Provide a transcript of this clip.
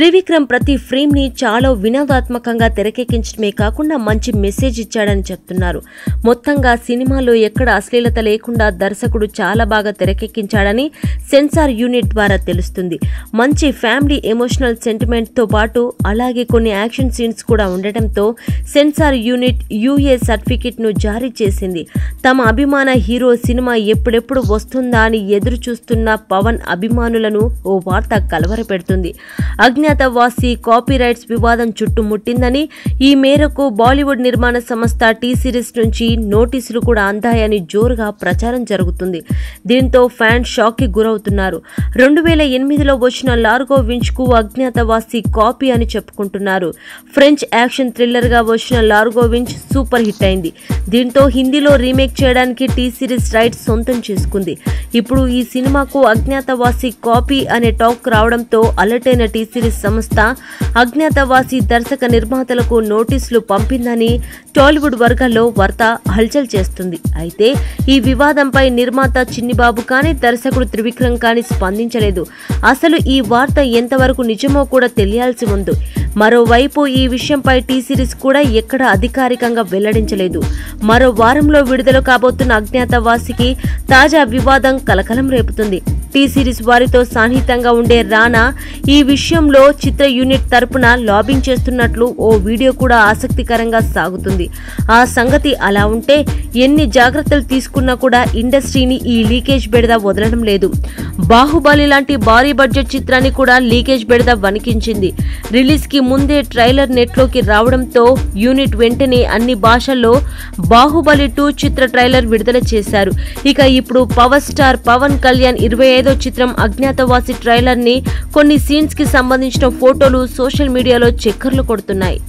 త్రివిక్రమ్ ప్రతి ఫ్రేమ్ని చాలా వినోదాత్మకంగా తెరకెక్కించడమే కాకుండా మంచి మెసేజ్ ఇచ్చాడని చెప్తున్నారు. మొత్తంగా సినిమాలో ఎక్కడ అశ్లీలత లేకుండా దర్శకుడు చాలా బాగా తెరకెక్కించాడని సెన్సార్ యూనిట్ ద్వారా తెలుస్తుంది. మంచి ఫ్యామిలీ ఎమోషనల్ సెంటిమెంట్తో పాటు అలాగే కొన్ని యాక్షన్ సీన్స్ కూడా ఉండటంతో సెన్సార్ యూనిట్ యూఏ సర్టిఫికెట్ను జారీ చేసింది. తమ అభిమాన హీరో సినిమా ఎప్పుడెప్పుడు వస్తుందా అని ఎదురు చూస్తున్న పవన్ అభిమానులను ఓ వార్త కలవరపెడుతుంది. అజ్ఞాతవాసి కాపీరైట్స్ వివాదం చుట్టుముట్టిందని ఈ మేరకు బాలీవుడ్ నిర్మాణ సంస్థ టీ సిరీస్ నుంచి నోటీసులు కూడా అందాయని జోరుగా ప్రచారం జరుగుతుంది. దీంతో ఫ్యాన్స్ షాక్కి గురవుతున్నారు. రెండు వేల ఎనిమిదిలో వచ్చిన లార్గో వించ్కు అజ్ఞాతవాసి కాపీ అని చెప్పుకుంటున్నారు. ఫ్రెంచ్ యాక్షన్ థ్రిల్లర్గా వచ్చిన లార్గో వించ్ సూపర్ హిట్ అయింది. దీంతో హిందీలో రీమేక్ చేయడానికి టీ సిరీస్ రైట్స్ సొంతం చేసుకుంది. ఇప్పుడు ఈ సినిమాకు అజ్ఞాతవాసి కాపీ అనే టాక్ రావడంతో అలర్టైన టీ సిరీస్ సంస్థ అజ్ఞాతవాసి దర్శక నిర్మాతలకు నోటీసులు పంపిందని టాలీవుడ్ వర్గాల్లో వార్త హల్చల్ చేస్తుంది. అయితే ఈ వివాదంపై నిర్మాత చిన్నిబాబు కానీ దర్శకుడు త్రివిక్రమ్ కానీ స్పందించలేదు. అసలు ఈ వార్త ఎంతవరకు నిజమో కూడా తెలియాల్సి ఉంది. మరోవైపు ఈ విషయంపై టీ సిరీస్ కూడా ఎక్కడ అధికారికంగా వెల్లడించలేదు. మరో వారంలో విడుదల కాబోతున్న అజ్ఞాతవాసికి తాజా వివాదం కలకలం రేపుతుంది. టీ సిరీస్ వారితో సాన్నిహితంగా ఉండే రానా ఈ విషయంలో చిత్ర యూనిట్ తరపున లాబింగ్ చేస్తున్నట్లు ఓ వీడియో కూడా ఆసక్తికరంగా సాగుతుంది. ఆ సంగతి అలా ఉంటే ఎన్ని జాగ్రత్తలు తీసుకున్నా కూడా ఇండస్ట్రీని ఈ లీకేజ్ బెడద వదలడం లేదు. బాహుబలి లాంటి భారీ బడ్జెట్ చిత్రాన్ని కూడా లీకేజ్ బెడద వణికించింది. రిలీజ్కి ముందే ట్రైలర్ నెట్లోకి రావడంతో యూనిట్ వెంటనే అన్ని భాషల్లో బాహుబలి టూ చిత్ర ట్రైలర్ విడుదల చేశారు. ఇక ఇప్పుడు పవర్ స్టార్ పవన్ కళ్యాణ్ ఇరవై ఐదో చిత్రం అజ్ఞాతవాసి ట్రైలర్ని కొన్ని సీన్స్కి సంబంధించిన ఫోటోలు సోషల్ మీడియాలో చక్కర్లు కొడుతున్నాయి.